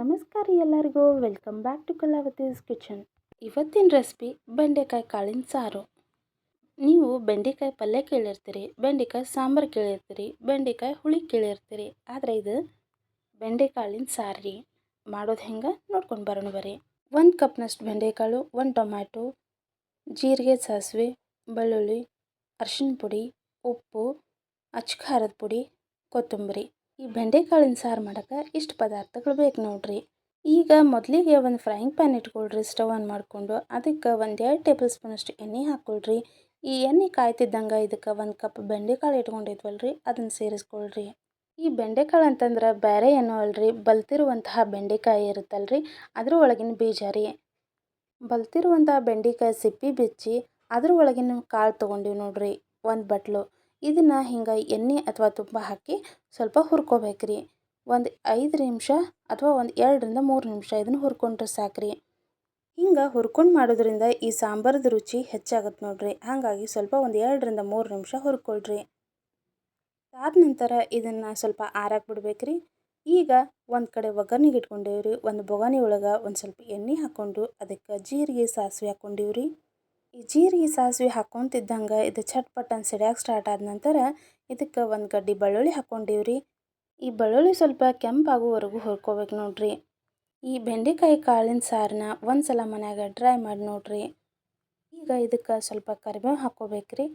ನಮಸ್ಕಾರ ಎಲ್ಲರಿಗೂ. Welcome back to Kalavati's kitchen ಇವತ್ತಿನ ರೆಸಿಪಿ ಬೆಂಡೆಕಾಯಿ ಕಾಳಿನ ಸಾರು. ನೀವು ಬೆಂಡೆಕಾಯಿ ಪಲ್ಯ ಕೇಳಿರ್ತೀರಿ, ಬೆಂಡೆಕಾಯಿ ಸಾಂಬಾರು ಕೇಳಿರ್ತೀರಿ, ಬೆಂಡೆಕಾಯಿ ಹುಳಿ ಕೇಳಿರ್ತೀರಿ, ಆದರೆ ಇದು ಬೆಂಡೆಕಾಳಿನ ಸಾರು ರೀ. ಮಾಡೋದು ಹೆಂಗೆ? ನೋಡ್ಕೊಂಡು ಬರೋಣ ಬರ್ರಿ. ಒಂದು ಕಪ್ನಷ್ಟು ಬೆಂಡೆಕಾಳು, ಒಂದು ಟೊಮ್ಯಾಟೊ, ಜೀರಿಗೆ, ಸಾಸಿವೆ, ಬೆಳ್ಳುಳ್ಳಿ, ಅರ್ಶಿಣ ಪುಡಿ, ಉಪ್ಪು ಅಚ್ಚ ಖಾರದ ಪುಡಿ, ಕೊತ್ತಂಬರಿ. ಈ ಬೆಂಡೆಕಾಳಿನ ಸಾರು ಮಾಡೋಕೆ ಇಷ್ಟು ಪದಾರ್ಥಗಳು ಬೇಕು ನೋಡ್ರಿ. ಈಗ ಮೊದಲಿಗೆ ಒಂದು ಫ್ರೈಯಿಂಗ್ ಪ್ಯಾನ್ ಇಟ್ಕೊಳ್ರಿ ಸ್ಟವ್ ಆನ್ ಮಾಡಿಕೊಂಡು. ಅದಕ್ಕೆ ಒಂದು ಎರಡು ಟೇಬಲ್ ಸ್ಪೂನಷ್ಟು ಎಣ್ಣೆ ಹಾಕ್ಕೊಳ್ರಿ ಈ ಎಣ್ಣೆ ಕಾಯ್ತಿದ್ದಂಗೆ ಇದಕ್ಕೆ ಒಂದು ಕಪ್ ಬೆಂಡೆಕಾಳು ಇಟ್ಕೊಂಡಿದ್ವಲ್ರಿ, ಅದನ್ನು ಸೇರಿಸ್ಕೊಳ್ರಿ. ಈ ಬೆಂಡೆಕಾಳು ಅಂತಂದ್ರೆ ಬೇರೆ ಏನೋ ಅಲ್ರಿ, ಬಲ್ತಿರುವಂತಹ ಬೆಂಡೆಕಾಯಿ ಇರುತ್ತಲ್ರಿ ಅದ್ರ ಒಳಗಿನ ಬೀಜ ರೀ. ಬಲ್ತಿರುವಂತಹ ಬೆಂಡೆಕಾಯಿ ಸಿಪ್ಪಿ ಬಿಚ್ಚಿ ಅದ್ರ ಒಳಗಿನ ಕಾಳು ತೊಗೊಂಡಿವಿ ನೋಡ್ರಿ, ಒಂದು ಬಟ್ಲು. ಇದನ್ನು ಹಿಂಗೆ ಎಣ್ಣೆ ಅಥವಾ ತುಪ್ಪ ಹಾಕಿ ಸ್ವಲ್ಪ ಹುರ್ಕೋಬೇಕ್ರಿ. ಒಂದು ಐದು ನಿಮಿಷ ಅಥವಾ ಒಂದು ಎರಡರಿಂದ ಮೂರು ನಿಮಿಷ ಇದನ್ನು ಹುರ್ಕೊಂಡ್ರೆ ಸಾಕ್ರಿ. ಹಿಂಗೆ ಹುರ್ಕೊಂಡು ಮಾಡೋದ್ರಿಂದ ಈ ಸಾಂಬಾರದ ರುಚಿ ಹೆಚ್ಚಾಗುತ್ತೆ ನೋಡ್ರಿ. ಹಾಗಾಗಿ ಸ್ವಲ್ಪ ಒಂದು ಎರಡರಿಂದ ಮೂರು ನಿಮಿಷ ಹುರ್ಕೊಳ್ರಿ. ಅದಾದ ನಂತರ ಇದನ್ನು ಸ್ವಲ್ಪ ಆರಾಕ್ ಬಿಡ್ಬೇಕ್ರಿ. ಈಗ ಒಂದು ಕಡೆ ಒಗ್ಗರ್ನಿಗೆ ಇಟ್ಕೊಂಡೇವ್ರಿ. ಒಂದು ಬೊಗಾನಿ ಒಳಗೆ ಒಂದು ಸ್ವಲ್ಪ ಎಣ್ಣೆ ಹಾಕ್ಕೊಂಡು ಅದಕ್ಕೆ ಜೀರಿಗೆ ಸಾಸಿವೆ ಹಾಕ್ಕೊಂಡಿವ್ರಿ ಈ ಜೀರಿಗೆ ಸಾಸಿವೆ ಹಾಕ್ಕೊಂತಿದ್ದಂಗೆ ಇದು ಚಟ್ಪಟ್ ಅಂತ ಸಿಡ್ಯಾಕೆ ಸ್ಟಾರ್ಟ್ ಆದ ನಂತರ ಇದಕ್ಕೆ ಒಂದು ಗಡ್ಡಿ ಬೆಳ್ಳುಳ್ಳಿ ಹಾಕ್ಕೊಂಡಿವ್ರಿ. ಈ ಬೆಳ್ಳುಳ್ಳಿ ಸ್ವಲ್ಪ ಕೆಂಪಾಗುವವರೆಗೂ ಹುರ್ಕೋಬೇಕು ನೋಡ್ರಿ. ಈ ಬೆಂಡೆಕಾಯಿ ಕಾಳಿನ ಸಾರನ್ನ ಒಂದು ಸಲ ಮನ್ಯಾಗ ಡ್ರೈ ಮಾಡಿ ನೋಡ್ರಿ. ಈಗ ಇದಕ್ಕೆ ಸ್ವಲ್ಪ ಕರಿಬೇವು ಹಾಕ್ಕೋಬೇಕ್ರಿ.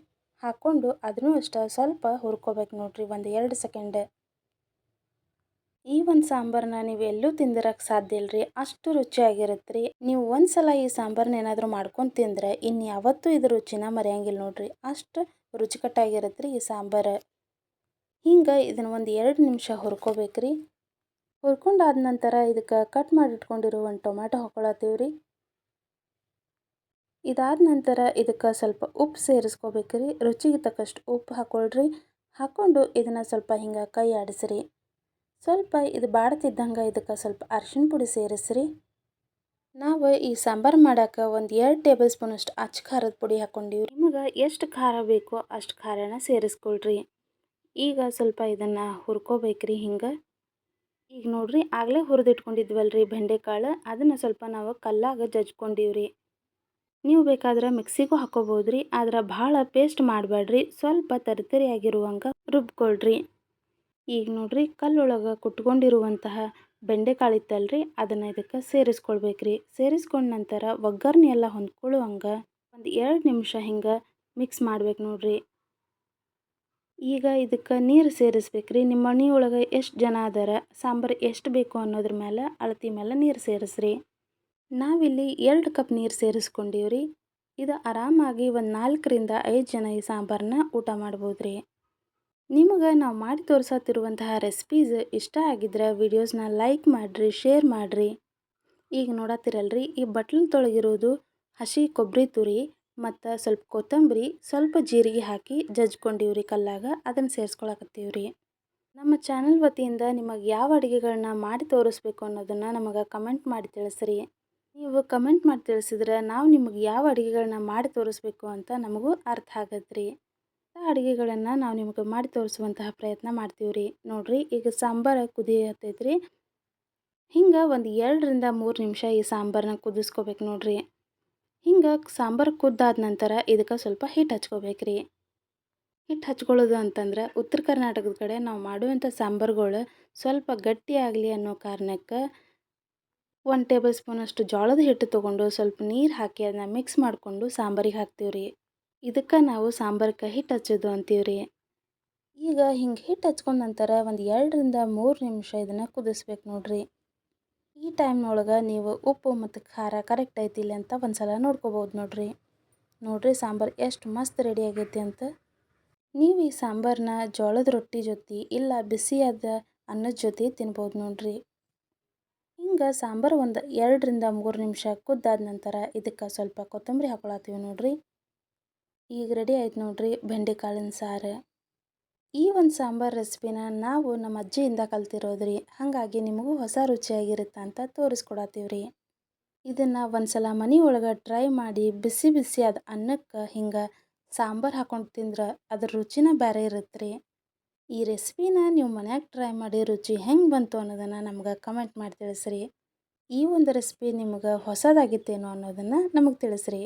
ಹಾಕ್ಕೊಂಡು ಅದನ್ನೂ ಅಷ್ಟೇ ಸ್ವಲ್ಪ ಹುರ್ಕೋಬೇಕು ನೋಡ್ರಿ ಒಂದು ಎರಡು ಸೆಕೆಂಡ್ ಈ ಒಂದು ಸಾಂಬಾರನ್ನ ನೀವು ಎಲ್ಲೂ ತಿಂದಿರಕ್ಕೆ ಸಾಧ್ಯ ಇಲ್ರಿ. ಅಷ್ಟು ರುಚಿಯಾಗಿರುತ್ತೆ ರೀ ನೀವು ಒಂದು ಸಲ ಈ ಸಾಂಬಾರನ್ನ ಏನಾದರೂ ಮಾಡ್ಕೊಂಡು ತಿಂದರೆ ಇನ್ನು ಯಾವತ್ತೂ ಇದು ರುಚಿನ ಮರೆಯಂಗಿಲ್ಲ ನೋಡ್ರಿ. ಅಷ್ಟು ರುಚಿಕಟ್ಟಾಗಿರುತ್ತೆ ರೀ ಈ ಸಾಂಬಾರು. ಹಿಂಗೆ ಇದನ್ನು ಒಂದು ಎರಡು ನಿಮಿಷ ಹುರ್ಕೋಬೇಕ್ರಿ. ಹುರ್ಕೊಂಡಾದ ನಂತರ ಇದಕ್ಕೆ ಕಟ್ ಮಾಡಿ ಇಟ್ಕೊಂಡಿರೋ ಒಂದು ಟೊಮ್ಯಾಟೊ ಹಾಕೊಳತ್ತೀವಿ ರೀ ಇದಾದ ನಂತರ ಇದಕ್ಕೆ ಸ್ವಲ್ಪ ಉಪ್ಪು ಸೇರಿಸ್ಕೋಬೇಕ್ರಿ. ರುಚಿಗೆ ತಕ್ಕಷ್ಟು ಉಪ್ಪು ಹಾಕ್ಕೊಳ್ರಿ ಹಾಕ್ಕೊಂಡು ಇದನ್ನು ಸ್ವಲ್ಪ ಹಿಂಗೆ ಕೈ ಆಡಿಸ್ರಿ. ಸ್ವಲ್ಪ ಇದು ಬಾಡ್ತಿದ್ದಂಗೆ ಇದಕ್ಕೆ ಸ್ವಲ್ಪ ಅರ್ಶಿಣ ಪುಡಿ ಸೇರಿಸ್ರಿ. ನಾವು ಈ ಸಾಂಬಾರು ಮಾಡೋಕೆ ಒಂದು ಎರಡು ಟೇಬಲ್ ಸ್ಪೂನಷ್ಟು ಅಚ್ಚ ಖಾರದ ಪುಡಿ ಹಾಕ್ಕೊಂಡಿವಿ ನಿಮಗೆ ಎಷ್ಟು ಖಾರ ಬೇಕೋ ಅಷ್ಟು ಖಾರನ ಸೇರಿಸ್ಕೊಳ್ರಿ. ಈಗ ಸ್ವಲ್ಪ ಇದನ್ನು ಹುರ್ಕೋಬೇಕ್ರಿ ಹಿಂಗೆ. ಈಗ ನೋಡ್ರಿ ಆಗಲೇ ಹುರಿದಿಟ್ಕೊಂಡಿದ್ವಲ್ರಿ ಬೆಂಡೆಕಾಳು. ಅದನ್ನು ಸ್ವಲ್ಪ ನಾವು ಕಲ್ಲಾಗ ಜಜ್ಕೊಂಡಿವ್ರಿ. ನೀವು ಬೇಕಾದ್ರೆ ಮಿಕ್ಸಿಗೂ ಹಾಕೋಬೋದ್ರಿ. ಆದ್ರೆ ಭಾಳ ಪೇಸ್ಟ್ ಮಾಡಬೇಡ್ರಿ ಸ್ವಲ್ಪ ತರಿತರಿಯಾಗಿರುವಂಗೆ ರುಬ್ಕೊಳ್ರಿ. ಈಗ ನೋಡ್ರಿ ಕಲ್ಲೊಳಗೆ ಕುಟ್ಕೊಂಡಿರುವಂತಹ ಬೆಂಡೆಕಾಳು ಇತ್ತಲ್ರಿ ಅದನ್ನು ಇದಕ್ಕೆ ಸೇರಿಸ್ಕೊಳ್ಬೇಕ್ರಿ. ಸೇರಿಸ್ಕೊಂಡ ನಂತರ ಒಗ್ಗರಣೆ ಎಲ್ಲ ಹೊಂದ್ಕೊಳ್ಳುವಂಗೆ ಒಂದು ಎರಡು ನಿಮಿಷ ಹಿಂಗೆ ಮಿಕ್ಸ್ ಮಾಡ್ಬೇಕು ನೋಡ್ರಿ. ಈಗ ಇದಕ್ಕೆ ನೀರು ಸೇರಿಸ್ಬೇಕ್ರಿ. ನಿಮ್ಮ ಮನೆ ಒಳಗೆ ಎಷ್ಟು ಜನ ಅದರ, ಸಾಂಬಾರು ಎಷ್ಟು ಬೇಕು ಅನ್ನೋದ್ರ ಮೇಲೆ ಅಳತಿ ಮೇಲೆ ನೀರು ಸೇರಿಸ್ರಿ. ನಾವಿಲ್ಲಿ ಎರಡು ಕಪ್ ನೀರು ಸೇರಿಸ್ಕೊಂಡಿವ್ರಿ. ಇದು ಆರಾಮಾಗಿ ಒಂದು ನಾಲ್ಕರಿಂದ ಐದು ಜನ ಈ ಸಾಂಬಾರನ್ನ ಊಟ ಮಾಡ್ಬೋದು ರೀ ನಿಮಗೆ ನಾವು ಮಾಡಿ ತೋರಿಸತ್ತಿರುವಂತಹ ರೆಸಿಪೀಸ್ ಇಷ್ಟ ಆಗಿದ್ರೆ ವಿಡಿಯೋಸ್ನ ಲೈಕ್ ಮಾಡಿರಿ ಶೇರ್ ಮಾಡಿರಿ. ಈಗ ನೋಡತ್ತಿರಲ್ರಿ ಈ ಬಟ್ಲ್ ತೊಳಗಿರೋದು ಹಸಿ ಕೊಬ್ಬರಿ ತುರಿ ಮತ್ತು ಸ್ವಲ್ಪ ಕೊತ್ತಂಬರಿ, ಸ್ವಲ್ಪ ಜೀರಿಗೆ ಹಾಕಿ ಜಜ್ಕೊಂಡಿವ್ರಿ ಕಲ್ಲಾಗ, ಅದನ್ನು ಸೇರಿಸ್ಕೊಳಕತ್ತೀವ್ರಿ. ನಮ್ಮ ಚಾನಲ್ ವತಿಯಿಂದ ನಿಮಗೆ ಯಾವ ಅಡುಗೆಗಳನ್ನ ಮಾಡಿ ತೋರಿಸ್ಬೇಕು ಅನ್ನೋದನ್ನು ನಮಗೆ ಕಮೆಂಟ್ ಮಾಡಿ ತಿಳಿಸ್ರಿ. ನೀವು ಕಮೆಂಟ್ ಮಾಡಿ ತಿಳಿಸಿದ್ರೆ ನಾವು ನಿಮಗೆ ಯಾವ ಅಡುಗೆಗಳನ್ನ ಮಾಡಿ ತೋರಿಸ್ಬೇಕು ಅಂತ ನಮಗೂ ಅರ್ಥ ಆಗತ್ತೆ ರೀ ಅಡುಗೆಗಳನ್ನು ನಾವು ನಿಮಗೆ ಮಾಡಿ ತೋರಿಸುವಂತಹ ಪ್ರಯತ್ನ ಮಾಡ್ತೀವಿ ರೀ. ನೋಡಿರಿ, ಈಗ ಸಾಂಬಾರು ಕುದಿಯತ್ತೈತ್ರಿ ಹಿಂಗೆ ಒಂದು ಎರಡರಿಂದ ಮೂರು ನಿಮಿಷ ಈ ಸಾಂಬಾರನ್ನ ಕುದಿಸ್ಕೋಬೇಕು ನೋಡಿರಿ. ಹಿಂಗೆ ಸಾಂಬಾರು ಕುದ್ದಾದ ನಂತರ ಇದಕ್ಕೆ ಸ್ವಲ್ಪ ಹಿಟ್ಟು ಹಚ್ಕೋಬೇಕ್ರಿ ಹಿಟ್ಟು ಹಚ್ಕೊಳ್ಳೋದು ಅಂತಂದ್ರೆ ಉತ್ತರ ಕರ್ನಾಟಕದ ಕಡೆ ನಾವು ಮಾಡುವಂಥ ಸಾಂಬಾರುಗಳು ಸ್ವಲ್ಪ ಗಟ್ಟಿಯಾಗಲಿ ಅನ್ನೋ ಕಾರಣಕ್ಕೆ ಒಂದು ಟೇಬಲ್ ಸ್ಪೂನಷ್ಟು ಜೋಳದ ಹಿಟ್ಟು ತೊಗೊಂಡು ಸ್ವಲ್ಪ ನೀರು ಹಾಕಿ ಅದನ್ನ ಮಿಕ್ಸ್ ಮಾಡಿಕೊಂಡು ಸಾಂಬಾರಿಗೆ ಹಾಕ್ತೀವಿ ರೀ. ಇದಕ್ಕೆ ನಾವು ಸಾಂಬಾರ್ಗೆ ಹಿಟ್ಟು ಹಚ್ಚೋದು ಅಂತೀವಿ ರೀ ಈಗ ಹಿಂಗೆ ಹಿಟ್ಟು ಹಚ್ಕೊಂಡ ನಂತರ ಒಂದು ಎರಡರಿಂದ ಮೂರು ನಿಮಿಷ ಇದನ್ನು ಕುದಿಸ್ಬೇಕು ನೋಡ್ರಿ. ಈ ಟೈಮ್ನೊಳಗೆ ನೀವು ಉಪ್ಪು ಮತ್ತು ಖಾರ ಕರೆಕ್ಟ್ ಐತಿಲ್ಲ ಅಂತ ಒಂದು ಸಲ ನೋಡ್ಕೋಬೋದು ನೋಡ್ರಿ. ನೋಡ್ರಿ ಸಾಂಬಾರು ಎಷ್ಟು ಮಸ್ತ್ ರೆಡಿ ಆಗೈತಿ ಅಂತ. ನೀವು ಈ ಸಾಂಬಾರನ್ನ ಜೋಳದ ರೊಟ್ಟಿ ಜೊತೆ ಇಲ್ಲ ಬಿಸಿಯಾದ ಅನ್ನದ ಜೊತೆ ತಿನ್ಬೋದು ನೋಡ್ರಿ. ಹಿಂಗೆ ಸಾಂಬಾರು ಒಂದು ಎರಡರಿಂದ ಮೂರು ನಿಮಿಷ ಕುದ್ದಾದ ನಂತರ ಇದಕ್ಕೆ ಸ್ವಲ್ಪ ಕೊತ್ತಂಬರಿ ಹಾಕೊಳತ್ತೀವಿ ನೋಡ್ರಿ. ಈಗ ರೆಡಿ ಆಯ್ತು ನೋಡ್ರಿ ಬೆಂಡೆಕಾಳಿನ ಸಾರು. ಈ ಒಂದು ಸಾಂಬಾರು ರೆಸಿಪಿನ ನಾವು ನಮ್ಮ ಅಜ್ಜಿಯಿಂದ ಕಲ್ತಿರೋದ್ರಿ. ಹಾಗಾಗಿ ನಿಮಗೂ ಹೊಸ ರುಚಿಯಾಗಿರುತ್ತೆ ಅಂತ ತೋರಿಸ್ಕೊಡತ್ತೀವ್ರಿ. ಇದನ್ನು ಒಂದು ಸಲ ಮನೆ ಒಳಗೆ ಟ್ರೈ ಮಾಡಿ ಬಿಸಿ ಬಿಸಿ ಅದು ಅನ್ನಕ್ಕೆ ಹಿಂಗೆ ಸಾಂಬಾರು ಹಾಕೊಂಡು ತಿಂದ್ರೆ ಅದ್ರ ರುಚಿನ ಬೇರೆ ಇರುತ್ತೆ ರೀ ಈ ರೆಸಿಪಿನ ನೀವು ಮನ್ಯಾಗ ಟ್ರೈ ಮಾಡಿ ರುಚಿ ಹೆಂಗೆ ಬಂತು ಅನ್ನೋದನ್ನು ನಮ್ಗೆ ಕಮೆಂಟ್ ಮಾಡಿ ತಿಳಿಸ್ರಿ. ಈ ಒಂದು ರೆಸಿಪಿ ನಿಮ್ಗೆ ಹೊಸದಾಗಿತ್ತೇನೋ ಅನ್ನೋದನ್ನು ನಮಗೆ ತಿಳಿಸ್ರಿ.